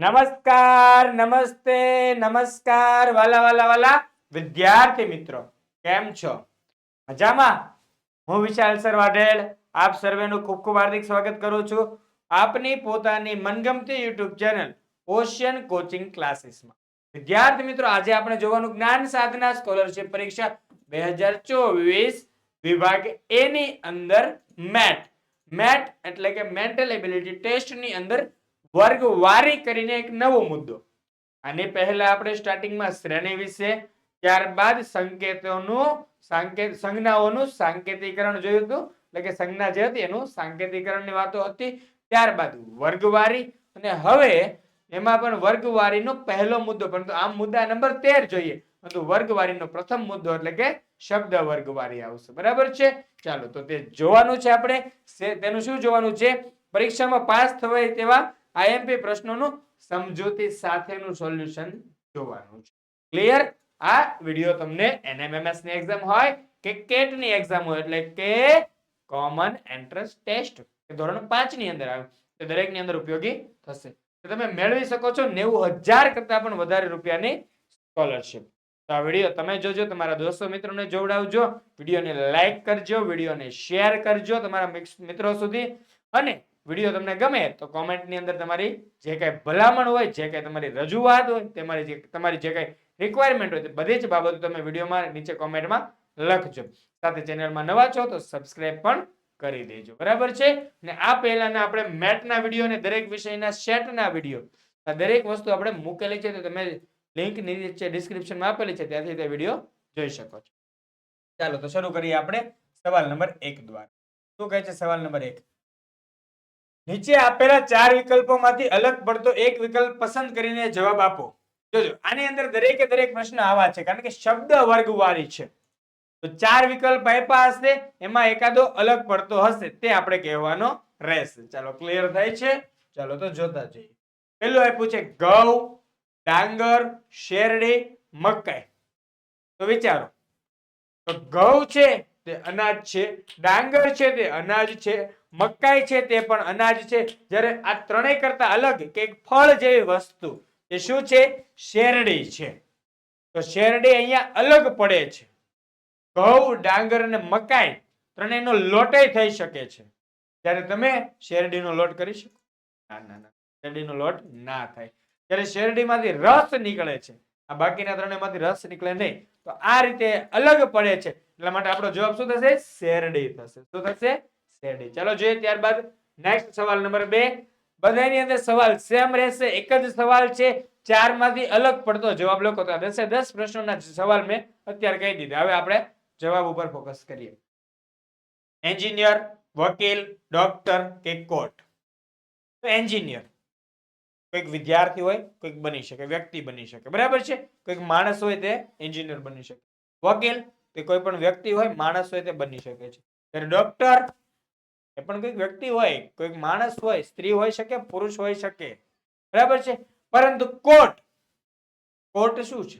નમસ્કાર, નમસ્તે, નમસ્કાર, વાલા વાલા વાલા. વિદ્યાર્થી મિત્રો, કેમ છો? મજામાં? હું વિશાલ સર વાઢેલ આપ સર્વેનું ખૂબ ખૂબ હાર્દિક સ્વાગત કરું છું આપની પોતાની મનગમતી યુટ્યુબ ચેનલ ઓશિયન કોચિંગ ક્લાસીસમાં. વિદ્યાર્થી મિત્રો, આજે આપણે જોવાનું જ્ઞાન સાધના સ્કોલરશિપ પરીક્ષા બે હજાર ચોવીસ વિભાગ એ ની અંદર મેટ. મેટ એટલે કે મેન્ટલ એબિલિટી ટેસ્ટની અંદર વર્ગવારી કરીને એક નવો મુદ્દો. આની પહેલા આપણે સ્ટાર્ટિંગમાં શ્રેણી વિશે, ત્યારબાદ સંકેતોનું સાંકેત, સંજ્ઞાઓનું સાંકેતિકરણ જોયું હતું. એટલે કે સંજ્ઞા જે હતી એનું સાંકેતિકરણની વાતો હતી. ત્યારબાદ વર્ગવારી અને હવે એમાં પણ વર્ગવારીનો પહેલો મુદ્દો, પરંતુ આ મુદ્દા નંબર તેર જોઈએ. પરંતુ વર્ગવારીનો પ્રથમ મુદ્દો એટલે કે શબ્દ વર્ગવારી આવશે. બરાબર છે? ચાલો, તો તે જોવાનું છે આપણે. તેનું શું જોવાનું છે? પરીક્ષામાં પાસ થવાય તેવા આઈએમપી પ્રશ્નોનું સમજૂતી સાથેનું સોલ્યુશન જોવાનું છે. ક્લિયર આ વિડિયો તમને એનએમએમએસની એક્ઝામ હોય કે કેટની એક્ઝામ હોય એટલે કે કોમન એન્ટ્રન્સ ટેસ્ટ ધોરણ 5 ની અંદર આવે, તે દરેકની અંદર ઉપયોગી થશે. તો તમે મેળવી શકો છો 90000 કરતા પણ વધારે રૂપિયાની સ્કોલરશિપ તો આ વીડિયો તમે જોજો, તમારા દોસ્તો મિત્રોને જોવડાવજો, વિડીયોને લાઈક કરજો, વિડીયોને શેર કરજો તમારા મિત્રો સુધી. અને વીડિયો તમને ગમે તો કોમેન્ટની અંદર તમારી જે કાંઈ ભલામણ હોય, જે કાંઈ તમારી રજૂઆત હોય, તમારી જે તમારી જે કાંઈ રિક્વાયરમેન્ટ હોય, તે બધી જ બાબતો તમે વિડીયોમાં નીચે કોમેન્ટમાં લખજો. સાથે ચેનલમાં નવા છો તો સબસ્ક્રાઇબ પણ કરી દેજો. બરાબર છે? ને આ પહેલાના આપણે મેટના વીડિયો અને દરેક વિષયના સેટના વીડિયો દરેક વસ્તુ આપણે મૂકેલી છે, તો તમે લિંક નીચે ડિસ્ક્રિપ્શનમાં આપેલી છે, ત્યાંથી તે વીડિયો જોઈ શકો છો. ચાલો, તો શરૂ કરીએ આપણે સવાલ નંબર એક દ્વારા. શું કહે છે સવાલ નંબર એક? નીચે આપેલા ચાર વિકલ્પોમાંથી અલગ પડતો એક વિકલ્પ પસંદ કરીને જવાબ આપો. જોજો, આની અંદર દરેકે દરેક પ્રશ્ન આવા છે, કારણ કે શબ્દ વર્ગવાળી છે. તો ચાર વિકલ્પ આપ્યા હશે, એમાં એકાદો અલગ પડતો હશે, તે આપણે કહેવાનો રહેશે. ચાલો ક્લિયર થાય છે? ચાલો, તો જોતા જઈએ. પેલું આપ્યું છે ઘઉં ડાંગર, શેરડી, મકાઈ. તો વિચારો, તો ઘઉં છે તે અનાજ છે, ડાંગર છે તે અનાજ છે મકાઈ છે તે પણ અનાજ છે. જ્યારે આ ત્રણેય કરતા અલગ કે ફળ જેવી વસ્તુ, એ શું છે? શેરડી છે. તો શેરડી અહીંયા અલગ પડે છે. ઘઉં, ડાંગર અને મકાઈ ત્રણેયનો લોટય થઈ શકે છે. ત્યારે તમે શેરડીનો લોટ કરી શકો. ના ના ના. શેરડીનો લોટ ના થાય. ત્યારે શેરડીમાંથી રસ નીકળે છે, આ બાકીના ત્રણેયમાંથી રસ નીકળે નહીં, તો આ રીતે અલગ પડે છે. એટલા માટે આપણો જવાબ શું થશે? શેરડી થશે. શું થશે? શેરડી ચલો જોઈએ ત્યારબાદ નેક્સ્ટ સવાલ નંબર બે. બધાની અંદર સવાલ સેમ રહેશે, એક જ સવાલ છે ચારમાંથી અલગ પડતો જવાબ લખો તો દસે દસ પ્રશ્નોના સવાલ મેં અત્યારે કહી દીધા. હવે આપણે જવાબ ઉપર ફોકસ કરીએ. એન્જિનિયર વકીલ ડોક્ટર કે કોર્ટ તો એન્જિનિયર કોઈક વિદ્યાર્થી હોય, કોઈક બની શકે, વ્યક્તિ બની શકે. બરાબર છે? કોઈક માણસ હોય તે એન્જિનિયર બની શકે. વકીલ, તે કોઈ પણ વ્યક્તિ હોય, માણસ હોય તે બની શકે છે. ત્યારે ડોક્ટર એ પણ કોઈક વ્યક્તિ હોય, કોઈક માણસ હોય, સ્ત્રી હોઈ શકે, પુરુષ હોઈ શકે. બરાબર છે? પરંતુ કોર્ટ કોર્ટ શું છે?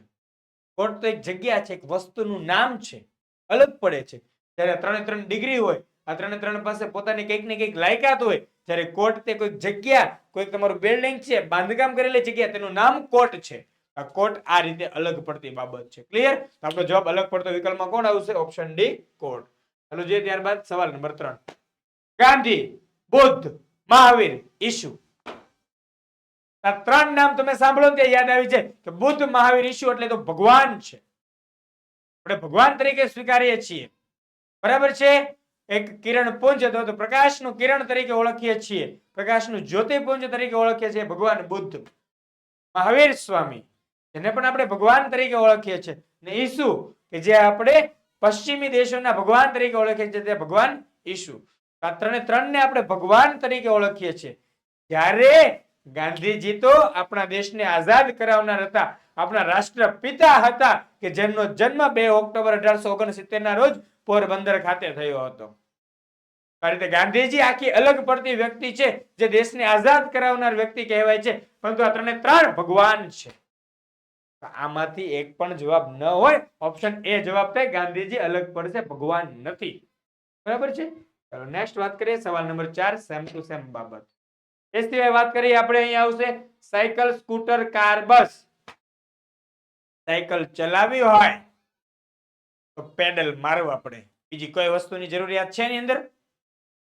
કોર્ટ તો એક જગ્યા છે, એક વસ્તુનું નામ છે, અલગ પડે છે. જ્યારે ત્રણે ત્રણ ડિગ્રી હોય, આ ત્રણે ત્રણ પાસે પોતાની કંઈક ને કંઈક લાયકાત હોય, જ્યારે કોર્ટ તે કોઈક જગ્યા, કોઈક તમારું બિલ્ડિંગ છે, બાંધકામ કરેલી જગ્યા, તેનું નામ કોર્ટ છે. આ કોર્ટ આ રીતે અલગ પડતી બાબત છે. ક્લિયર આપણો જવાબ અલગ પડતો વિકલ્પમાં કોણ આવશે? ઓપ્શન ડી કોર્ટ ચાલો જોઈએ ત્યારબાદ સવાલ નંબર ત્રણ. ગાંધી, બુદ્ધ, મહાવીર ઈશુ આ ત્રણ નામ તમે સાંભળો ને યાદ આવી છે કે બુદ્ધ, મહાવીર ઈશુ એટલે તો ભગવાન છે. આપણે ભગવાન તરીકે સ્વીકારીએ છીએ. બરાબર છે? એક કિરણ પુંજ અથવા તો પ્રકાશનું કિરણ તરીકે ઓળખીએ છીએ. પ્રકાશનું જ્યોતિપુંજ તરીકે ઓળખીએ છીએ. ભગવાન બુદ્ધ. મહાવીર સ્વામી. જેને પણ આપણે ભગવાન તરીકે ઓળખીએ છીએ. ને ઈસુ, કે જે આપણે પશ્ચિમી દેશોના ભગવાન તરીકે ઓળખીએ છીએ, તે ભગવાન ઈસુ. આ ત્રણે ત્રણને આપણે ભગવાન તરીકે ઓળખીએ છીએ. જ્યારે ગાંધીજી તો આપણા દેશને આઝાદ કરાવનાર હતા, આપણા રાષ્ટ્રપિતા હતા કે જેમનો જન્મ બે ઓક્ટોબર અઢારસો ઓગણસિત્તેર ના રોજ પોરબંદર ખાતે થયો હતો. આ રીતે ગાંધીજી આખી અલગ પડતી વ્યક્તિ છે, જે દેશને આઝાદ કરાવનાર વ્યક્તિ કહેવાય છે, પરંતુ આ ત્રણે ત્રણ ભગવાન છે. આમાંથી એક પણ જવાબ ન હોય, ઓપ્શન એ જવાબ થાય, ગાંધીજી અલગ પડશે, ભગવાન નથી. બરાબર છે? ચાલો નેક્સ્ટ વાત કરીએ, સવાલ નંબર ચાર, સેમ ટુ સેમ બાબત. એ સિવાય વાત કરીએ આપણે અહીંયા આવશે, cycle, scooter, car, bus. Cycle ચલાવી હોય તો પેડલ મારવા પડે. બીજી કોઈ વસ્તુની જરૂરિયાત છે એની અંદર?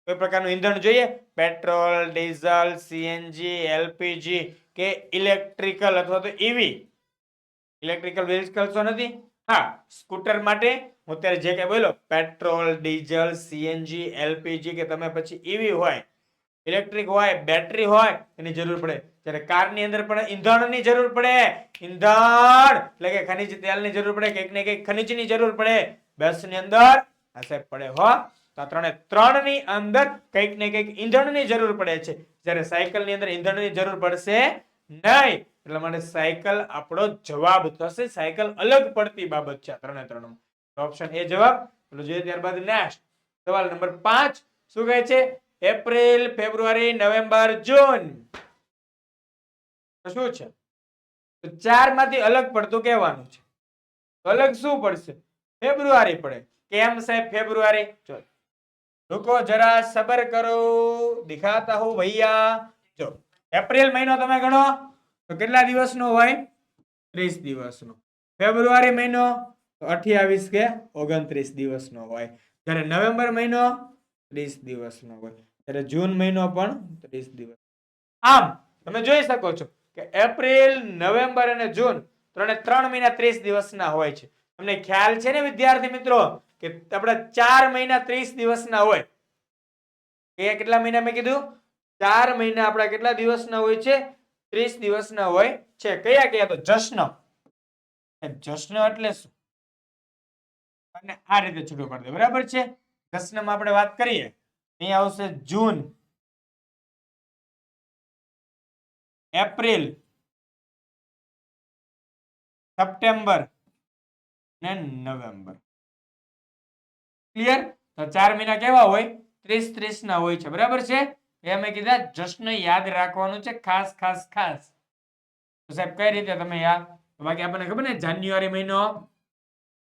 કોઈ પ્રકારનું ઈંધણ જોઈએ? પેટ્રોલ, ડીઝલ, સીએનજી, એલપીજી કે ઇલેક્ટ્રિકલ અથવા તો ઈવી ઇલેક્ટ્રિકલ વ્હીકલ્સો નથી? હા, સ્કૂટર માટે હું અત્યારે જે કઈ બોલ્યો, પેટ્રોલ, ડીઝલ, સીએનજી, એલપીજી કે તમે પછી ઈવી હોય, ઇલેક્ટ્રિક હોય, બેટરી હોય, એની જરૂર પડે. જ્યારે કારની અંદર પણ ઈંધણની જરૂર પડે. ઈંધણ એટલે કે ખનિજ તેલની જરૂર પડે, કંઈક ને કંઈક ખનિજની જરૂર પડે. બસની અંદર હશે પડે હો. તો ત્રણે ત્રણની અંદર કંઈક ને કંઈક ઈંધણની જરૂર પડે છે. જ્યારે સાયકલની અંદર ઈંધણની જરૂર પડશે નહીં. એટલે માટે સાયકલ આપણો જવાબ થશે. સાયકલ અલગ પડતી બાબત છે ત્રણે ત્રણ ઓપ્શન એ જવાબ. પેલો જોઈએ ત્યારબાદ નેક્સ્ટ સવાલ નંબર પાંચ. શું કહે છે? April, February, November, June. શું છે? તો ચારમાંથી અલગ પડતું કહેવાનું છે. અલગ શું પડશે? ફેબ્રુઆરી પડે. કેમ સાહેબ ફેબ્રુઆરી? ચલો રૂકો જરા સબર કરો. દિખાતા હું ભૈયા. જો. એપ્રિલ મહિનો તમે ગણો. તો કેટલા દિવસનો હોય? ત્રીસ દિવસનો. ફેબ્રુઆરી મહિનો તો અઠ્યાવીસ કે ઓગણત્રીસ દિવસનો હોય. જ્યારે નવેમ્બર મહિનો ત્રીસ દિવસનો હોય. ત્યારે જૂન મહિનો પણ ત્રીસ દિવસ. આમ, તમે જોઈ શકો છો કે એપ્રિલ, નવેમ્બર અને જૂન ત્રણે ત્રણ મહિના ત્રીસ દિવસના હોય છે. તમને ખ્યાલ છે ને વિદ્યાર્થી મિત્રો કે આપણા ચાર મહિના ત્રીસ દિવસના હોય? એ કેટલા મહિના મેં કીધું? ચાર મહિના આપણા કેટલા દિવસના હોય છે? ત્રીસ દિવસના હોય છે. કયા કયા? તો જશ્ન. જશ્ન એટલે શું? અને આ રીતે છૂટું કરી બરાબર છે? જશ્નમાં આપણે વાત કરીએ. અહીંયા આવશે જૂન, એપ્રિલ, સપ્ટેમ્બર ને નવેમ્બર. ક્લિયર? તો ચાર મહિના કેવા હોય? ત્રીસ ત્રીસ ના હોય છે. બરાબર છે? એ અમે કીધા જશ્ન યાદ રાખવાનું છે, ખાસ ખાસ ખાસ. સાહેબ, કઈ રીતે તમે યાદ? બાકી આપણને ખબર ને, જાન્યુઆરી મહિનો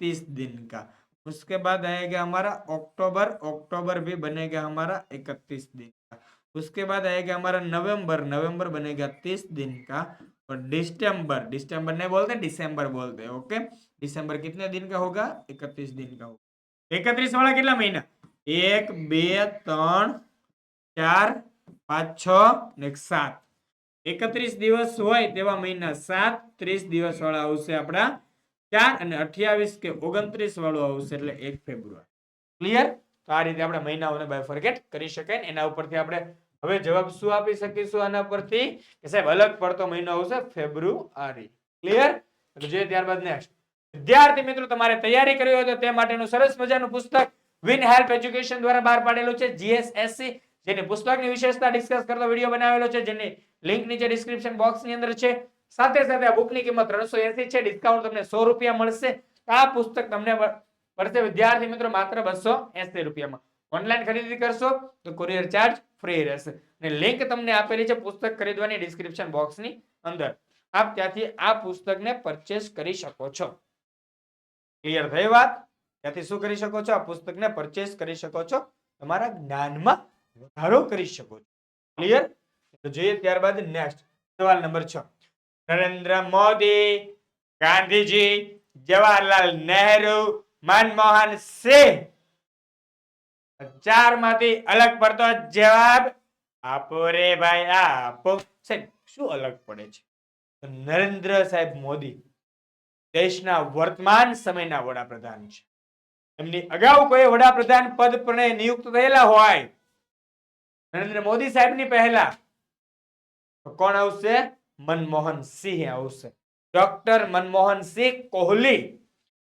तीस दिन का उसके बाद आएगा हमारा अक्टूबर अक्टूबर भी बनेगा हमारा इकतीस दिन का उसके बाद आएगा हमारा नवंबर नवंबर बनेगा तीस दिन का और दिसंबर दिसंबर नहीं बोलते दिसंबर बोलते हैं ओके दिसंबर कितने दिन का होगा इकतीस दिन का होगा इकतीस वाला कितना महीना एक बे त्रण ચાર પાંચ છ ને એક સાત એકત્રીસ દિવસ હોય તેવા મહિના સાત ત્રીસ દિવસ વાળા આવશે આપણા ચાર અને અઠ્યાવીસ કે ઓગણત્રીસ વાળું આવશે એટલે એક ફેબ્રુઆરી. ક્લિયર તો આ રીતે આપણે મહિનાઓને બાય ફોરગેટ કરી શકાય એના ઉપરથી આપણે હવે જવાબ શું આપી શકીશું આના પરથી? કે સાહેબ, અલગ પડતો મહિનો આવશે ફેબ્રુઆરી. ક્લિયર એટલે જોઈએ ત્યારબાદ નેક્સ્ટ વિદ્યાર્થી મિત્રો, તમારે તૈયારી કરવી હોય તો તે માટેનું સરસ મજાનું પુસ્તક વિન હેલ્પ એજ્યુકેશન દ્વારા બહાર પાડેલું છે જીએસએસસી જેની પુસ્તકની વિશેષતા ડિસ્કસ કરતો વીડિયો બનાવેલો છે, જેની લિંક નીચે ડિસ્ક્રિપ્શન બોક્સની અંદર છે. સાથે સાથે આ બુકની કિંમત ત્રણસો એસી છે. ડિસ્કાઉન્ટ તમને સો રૂપિયા મળશે. આ પુસ્તક તમને પડશે વિદ્યાર્થી મિત્રો માત્ર બસો એસી રૂપિયામાં. ઓનલાઈન ખરીદી કરશો તો કુરિયર ચાર્જ ફ્રી રહેશે. અને લિંક તમને આપેલી છે પુસ્તક ખરીદવાની ડિસ્ક્રિપ્શન બોક્સની અંદર. આપ ત્યાંથી આ પુસ્તકને પરચેસ કરી શકો છો. ક્લિયર થઈ વાત? ત્યાંથી શું કરી શકો છો? આ પુસ્તકને પરચેસ કરી શકો છો. તમારા જ્ઞાનમાં વધારો કરી શકો છો. ક્લિયર જોઈએ ત્યારબાદ નેક્સ્ટ સવાલ નંબર છ. નરેન્દ્ર મોદી, ગાંધીજી, જવાહરલાલ નહેરુ, મનમોહન સિંહ. ચારમાંથી અલગ પડતો જવાબ આપો રે ભાઈ આપો. સાહેબ, શું અલગ પડે છે? નરેન્દ્ર સાહેબ મોદી દેશના વર્તમાન સમયના વડાપ્રધાન છે. એમની અગાઉ કોઈ વડાપ્રધાન પદ પર નિયુક્ત થયેલા હોય. નરેન્દ્ર મોદી સાહેબની પહેલા. કોણ આવશે? મનમોહન સિંહ આવશે. ડોક્ટર મનમોહન સિંહ કોહલી.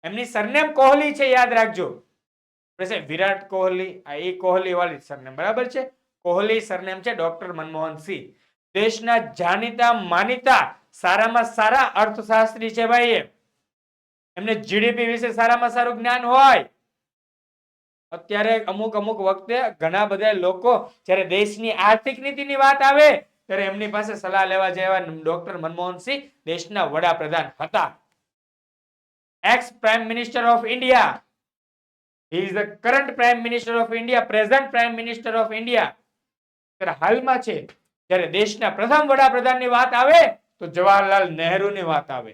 એમની સરનેમ કોહલી છે, યાદ રાખજો. વિરાટ કોહલી, આ એ કોહલી વાળી સરનેમ, બરાબર છે? કોહલી સરનેમ છે ડોક્ટર મનમોહન સિંહ. દેશના જાણીતા માનીતા સારામાં સારા અર્થશાસ્ત્રી છે ભાઈ એમને જીડીપી વિશે સારામાં સારું જ્ઞાન હોય. અત્યારે અમુક અમુક વખતે ઘણા બધા લોકો જ્યારે દેશની આર્થિક નીતિની વાત આવે ત્યારે એમની પાસે સલાહ લેવા જેવા ડોક્ટર મનમોહનસિંહ દેશના વડાપ્રધાન હતા. Ex prime minister of India is the current prime minister of India present prime minister of India ત્યારે હાલમાં છે, જ્યારે દેશના પ્રથમ વડાપ્રધાનની વાત આવે, તો જવાહરલાલ નહેરુની વાત આવે.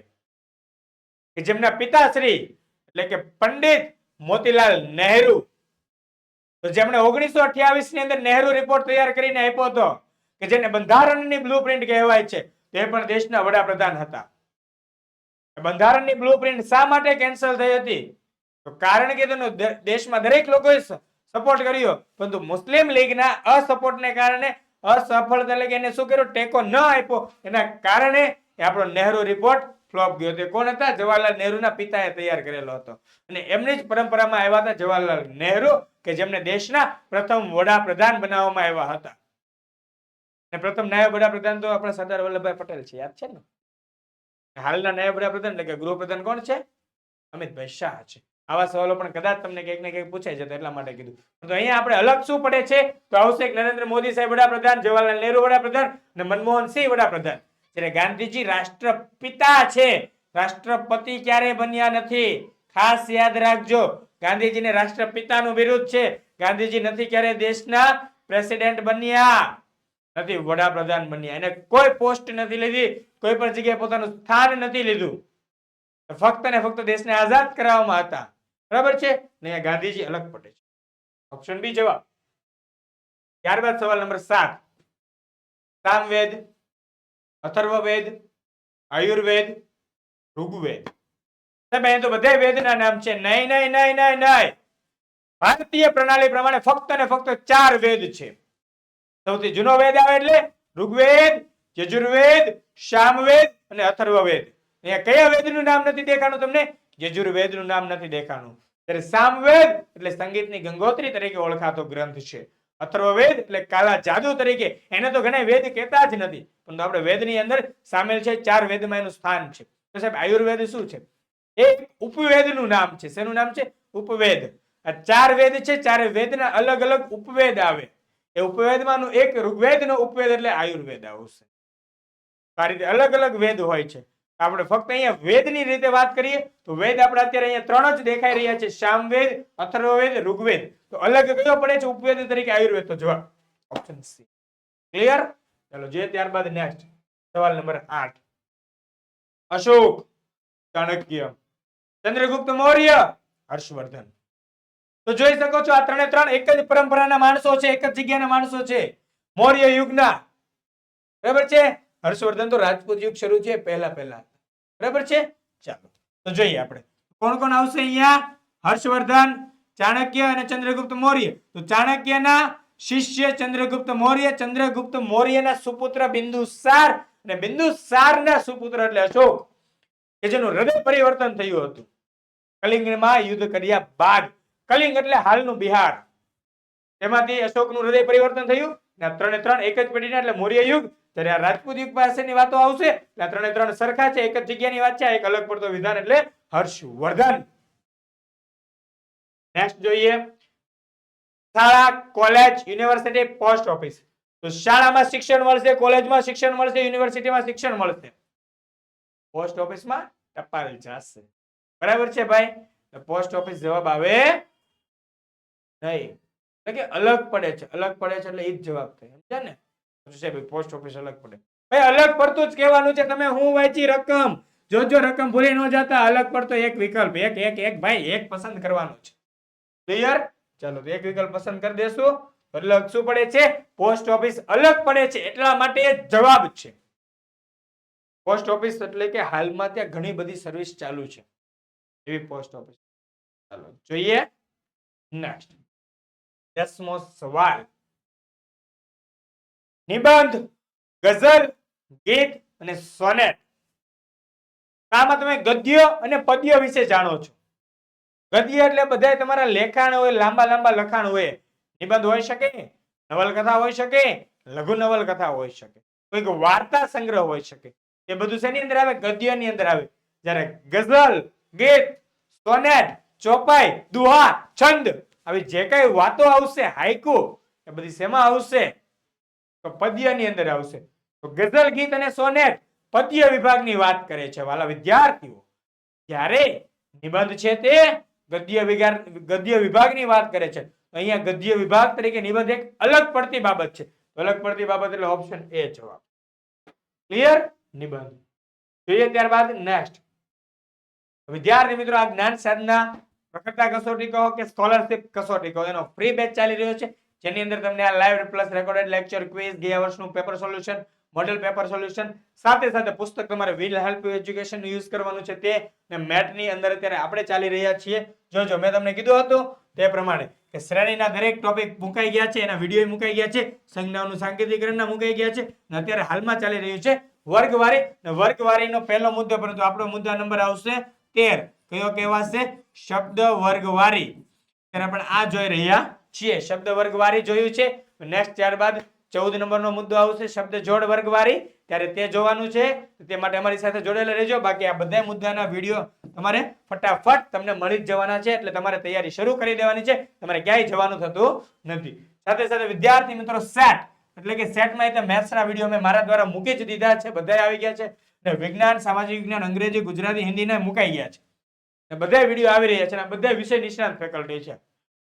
કે જેમના પિતાશ્રી, એટલે કે પંડિત મોતીલાલ નહેરુ. તો જેમણે ઓગણીસો અઠ્યાવીસની અંદર નહેરુ રિપોર્ટ તૈયાર કરીને આપ્યો હતો. કે જેને બંધારણની બ્લુપ્રિન્ટ કહેવાય છે, તે પણ દેશના વડાપ્રધાન હતા. બંધારણની બ્લુપ્રિન્ટ શા માટે કેન્સલ થઈ હતી? તો કારણ કે તેનો દેશમાં દરેક લોકોએ સપોર્ટ કર્યો, પરંતુ મુસ્લિમ લીગના અસપોર્ટને કારણે અસફળતા એટલે કે એને શું કર્યું? ટેકો ન આપ્યો. એના કારણે આપણો નહેરુ રિપોર્ટ ફ્લોપ ગયો. તે કોણ હતા? જવાહરલાલ નહેરુના પિતાએ તૈયાર કરેલો હતો. અને એમની જ પરંપરામાં આવ્યા હતા જવાહરલાલ નહેરુ, કે જેમને દેશના પ્રથમ વડાપ્રધાન બનાવવામાં આવ્યા હતા. અને પ્રથમ નાયબ વડાપ્રધાન તો આપણા સરદાર વલ્લભભાઈ પટેલ છે, યાદ છે ને? હાલના નાયબ વડાપ્રધાન એટલે કે ગૃહપ્રધાન કોણ છે? અમિતભાઈ શાહ છે. આવા સવાલો પણ કદાચ તમને કંઈક ને કંઈક પૂછાઈ જતો એટલા માટે કીધું. તો અહીંયા આપણે અલગ શું પડે છે? તો આવશે નરેન્દ્ર મોદી સાહેબ વડાપ્રધાન, જવાહરલાલ નહેરુ વડાપ્રધાન અને મનમોહન સિંહ વડાપ્રધાન. જ્યારે ગાંધીજી રાષ્ટ્રપિતા છે. રાષ્ટ્રપતિ ક્યારે બન્યા નથી? ખાસ યાદ રાખજો, ગાંધીજીને રાષ્ટ્રપિતાનું વિરુદ્ધ છે. ગાંધીજી નથી ક્યારે દેશના પ્રેસિડેન્ટ બન્યા. નથી, વડાપ્રધાન બન્યા. એને કોઈ પોસ્ટ નથી લીધી, કોઈ પણ જગ્યાએ પોતાનું સ્થાન નથી લીધું. ફક્ત ને ફક્ત દેશને આઝાદ કરાવવામાં હતા. બરાબર છે? ને ગાંધીજી અલગ પડે છે. ઓપ્શન બી જવાબ. ત્યારબાદ સવાલ નંબર સાત. સામવેદ, અથર્વવેદ, આયુર્વેદ, ઋગુવેદ. સાહેબ બધા વેદના નામ છે. નહીં નહીં નહીં નહીં નહીં. ભારતીય પ્રણાલી પ્રમાણે ફક્ત ને ફક્ત ચાર વેદ છે. સૌથી જૂનો વેદ આવે એટલે ઋગ્વેદ, યજુર્વેદ સામવેદ અને અથર્વવેદ. અહીંયા કયા વેદનું નામ નથી દેખાણું તમને? યજુર્વેદનું નામ નથી દેખાણું. ત્યારે સામવેદ એટલે સંગીતની ગંગોત્રી તરીકે ઓળખાતો ગ્રંથ છે. અથર્વવેદ એટલે કાલા જાદુ તરીકે. એને તો ઘણા વેદ કહેતા જ નથી. પરંતુ આપણે વેદની અંદર સામેલ છે, ચાર વેદમાં એનું સ્થાન છે. તો સાહેબ, આયુર્વેદ શું છે? એક ઉપવેદનું નામ છે. શેનું નામ છે? ઉપવેદ. આ ચાર વેદ છે, ચારે વેદના અલગ અલગ ઉપવેદ આવે. એ ઉપવેદમાંનું એક ઋગ્વેદનો ઉપવેદ એટલે આયુર્વેદ આવશે. આ રીતે અલગ અલગ વેદ હોય છે. આપણે ફક્ત અહીંયા વેદની રીતે વાત કરીએ, તો વેદ આપણે અત્યારે અહીંયા ત્રણ જ દેખાઈ રહ્યા છે. સામવેદ અથર્વવેદ, ઋગ્વેદ. તો અલગ કયો પડે છે ઉપવેદ તરીકે આયુર્વેદ? તો જવાબ ઓપ્શન સી ક્લિયર ચાલો, જે ત્યારબાદ નેક્સ્ટ સવાલ નંબર આઠ. અશોક ચાણક્ય ચંદ્રગુપ્ત મૌર્ય, હર્ષવર્ધન. તો જોઈ શકો છો આ ત્રણે ત્રણ એક જ પરંપરાના માણસો છે, એક જ જગ્યાના માણસો છે. મૌર્ય યુગના. બરાબર છે? હર્ષવર્ધન તો રાજપૂત યુગ શરૂ છે, પહેલા પહેલા. બરાબર છે? ચાલો, તો જોઈએ આપણે. કોણ કોણ આવશે અહીંયા? હર્ષવર્ધન, ચાણક્ય અને ચંદ્રગુપ્ત મૌર્ય. તો ચાણક્યના શિષ્ય ચંદ્રગુપ્ત મૌર્ય, ચંદ્રગુપ્ત મૌર્યના સુપુત્ર બિંદુસાર અને બિંદુસારના સુપુત્ર એટલે અશોક, કે જેનું હૃદય પરિવર્તન થયું હતું. કલિંગમાં યુદ્ધ કર્યા બાદ. કલિંગ એટલે હાલનું બિહાર. તેમાંથી અશોકનું હૃદય પરિવર્તન થયું. ને ત્રણે ત્રણ એક જ પેઢીના, એટલે મૌર્ય યુગ. જ્યારે આ રાજપૂત યુગ પાસેની વાતો આવશે, એટલે ત્રણે ત્રણ સરખા છે, એક જ જગ્યાની વાત છે એક અલગ પડતો વિધાન એટલે હર્ષવર્ધન. નેક્સ્ટ જોઈએ. શાળા કોલેજ યુનિવર્સિટી પોસ્ટ ઓફિસ તો શાળામાં શિક્ષણ મળશે કોલેજમાં શિક્ષણ મળશે યુનિવર્સિટીમાં શિક્ષણ મળશે. પોસ્ટ ઓફિસમાં ટપાલ જશે. બરાબર છે ભાઈ? પોસ્ટ ઓફિસ જવાબ આવે નહીં. એટલે કે અલગ પડે છે, અલગ પડે છે એટલે એ જ જવાબ થાય. સમજ્યા ને? છે સાહેબ પોસ્ટ ઓફિસ અલગ પડે. ભાઈ, અલગ પડતું જ કહેવાનું છે, તમે હું વાંચી રકમ? જો જો રકમ ભૂલી ન જતા, અલગ પડતો એક વિકલ્પ, એક એક એક, ભાઈ, એક પસંદ કરવાનું છે. ક્લિયર ચાલો એક વિકલ્પ પસંદ કરી દેશું. અલગ શું પડે છે? પોસ્ટ ઓફિસ અલગ પડે છે, એટલા માટે જવાબ છે. પોસ્ટ ઓફિસ એટલે કે હાલમાં ત્યાં ઘણી બધી સર્વિસ ચાલુ છે. એવી પોસ્ટ ઓફિસ ચાલો, જોઈએ. નેક્સ્ટ દસમો સવાલ. નિબંધ, ગઝલ, ગીત અને સોનેટ. આમાં તમે ગદ્ય અને પદ્ય વિશે જાણો છો. ગદ્ય એટલે બધા તમારા લેખાણ હોય, લાંબા લાંબા લખાણ હોય. નિબંધ હોઈ શકે, નવલકથા હોઈ શકે, લઘુ નવલકથા હોઈ શકે. કોઈક વાર્તા સંગ્રહ હોઈ શકે. એ બધું શેની અંદર આવે? ગદ્યની અંદર આવે. જ્યારે ગઝલ, ગીત, સોનેટ, ચોપાઈ, દુહા, છંદ આવી જે કઈ વાતો આવશે હાઈકુ એ બધી શેમાં આવશે? તો પદ્યની અંદર આવશે. તો ગઝલ, ગીત અને સોનેટ પદ્ય વિભાગની વાત કરે છે. વાલા વિદ્યાર્થીઓ, જ્યારે નિબંધ છે તે ગદ્ય વિગાર, ગદ્ય વિભાગની વાત કરે છે. અહીંયા ગદ્ય વિભાગ તરીકે નિબંધ એક અલગ પડતી બાબત છે. અલગ પડતી બાબત એટલે ઓપ્શન એ જવાબ. ક્લિયર નિબંધ. જોઈએ ત્યારબાદ નેક્સ્ટ વિદ્યાર્થી મિત્રો, આ જ્ઞાન સાધના પ્રખરતા કસોટી કહો કે સ્કોલરશિપ કસોટી કહો. એનો ફ્રી બેચ ચાલી રહ્યો છે. જેની અંદર તમને આ live plus recorded lecture quiz ગયા વર્ષનું paper solution model paper solution સાથે સાથે પુસ્તક તમારે will help you education use કરવાનું છે તે ને મેટની અંદર અત્યારે આપણે ચાલી રહ્યા છીએ. જોજો મેં તમને કીધું હતું તે પ્રમાણે કે શ્રેણીના દરેક ટોપિક મુકાઈ ગયા છે, એના વીડિયો મુકાઈ ગયા છે, સંજ્ઞાઓનું સાંકેતિકરણના મુકાઈ ગયા છે અને અત્યારે હાલમાં ચાલી રહ્યું છે વર્ગવારી. વર્ગવારીનો પહેલો મુદ્દો, પરંતુ આપણો મુદ્દા નંબર આવશે તેર. કયો કહેવાશે? શબ્દ વર્ગવારી ત્યારે આપણે આ જોઈ રહ્યા છીએ. શબ્દ વર્ગવારી જોયું છે. નેક્સ્ટ ત્યારબાદ ચૌદ નંબરનો મુદ્દો આવશે. શબ્દ જોડ વર્ગવારી ત્યારે તે જોવાનું છે. તે માટે અમારી સાથે જોડેલા રહેજો. બાકી આ બધા મુદ્દાના વીડિયો તમારે ફટાફટ તમને મળી જ જવાના છે. એટલે તમારે તૈયારી શરૂ કરી દેવાની છે. તમારે ક્યાંય જવાનું થતું નથી. સાથે સાથે વિદ્યાર્થી મિત્રો, સેટ. એટલે કે સેટમાં એટલે મેથ્સના વીડિયો મેં મારા દ્વારા મૂકી જ દીધા છે. બધા આવી ગયા છે. વિજ્ઞાન, સામાજિક વિજ્ઞાન, અંગ્રેજી, ગુજરાતી, હિન્દીના મુકાઈ ગયા છે. બધા વીડિયો આવી રહ્યા છે અને બધા વિષય નિષ્ણાંત ફેકલ્ટી છે.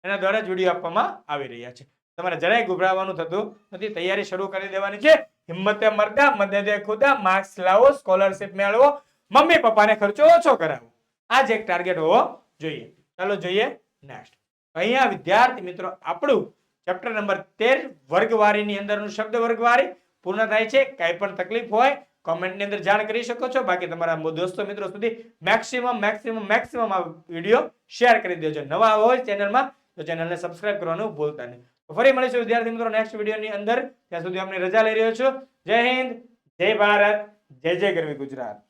એના દ્વારા જ વીડિયો આપવામાં આવી રહ્યા છે. તમારે જરાય ગભરાવાનું થતું નથી. તૈયારી શરૂ કરી દેવાની છે. હિંમતે મરદા મદદે ખુદા માર્ક્સ લાવો સ્કોલરશિપ મેળવો. મમ્મી, પપ્પાને ખર્ચો ઓછો કરાવો. આ જ એક ટાર્ગેટ હોવો જોઈએ. ચાલો જોઈએ નેક્સ્ટ અહીંયા વિદ્યાર્થી મિત્રો, આપણું ચેપ્ટર નંબર તેર, વર્ગવારીની અંદરનું શબ્દ વર્ગવારી પૂર્ણ થાય છે. કાંઈ પણ તકલીફ હોય કોમેન્ટની અંદર જાણ કરી શકો છો. બાકી તમારા દોસ્તો મિત્રો સુધી મેક્સિમમ મેક્સિમમ મેક્સિમમ આ વીડિયો શેર કરી દેજો. નવા હોય ચેનલમાં, તો ચેનલને સબસ્ક્રાઇબ કરવાનું ભૂલતા નહીં. ફરી મળીશું વિદ્યાર્થી મિત્રો નેક્સ્ટ વિડીયોની અંદર. ત્યાં સુધી અમને રજા લઈ રહ્યો છું. જય હિન્દ, જય ભારત, જય જય ગરવી ગુજરાત.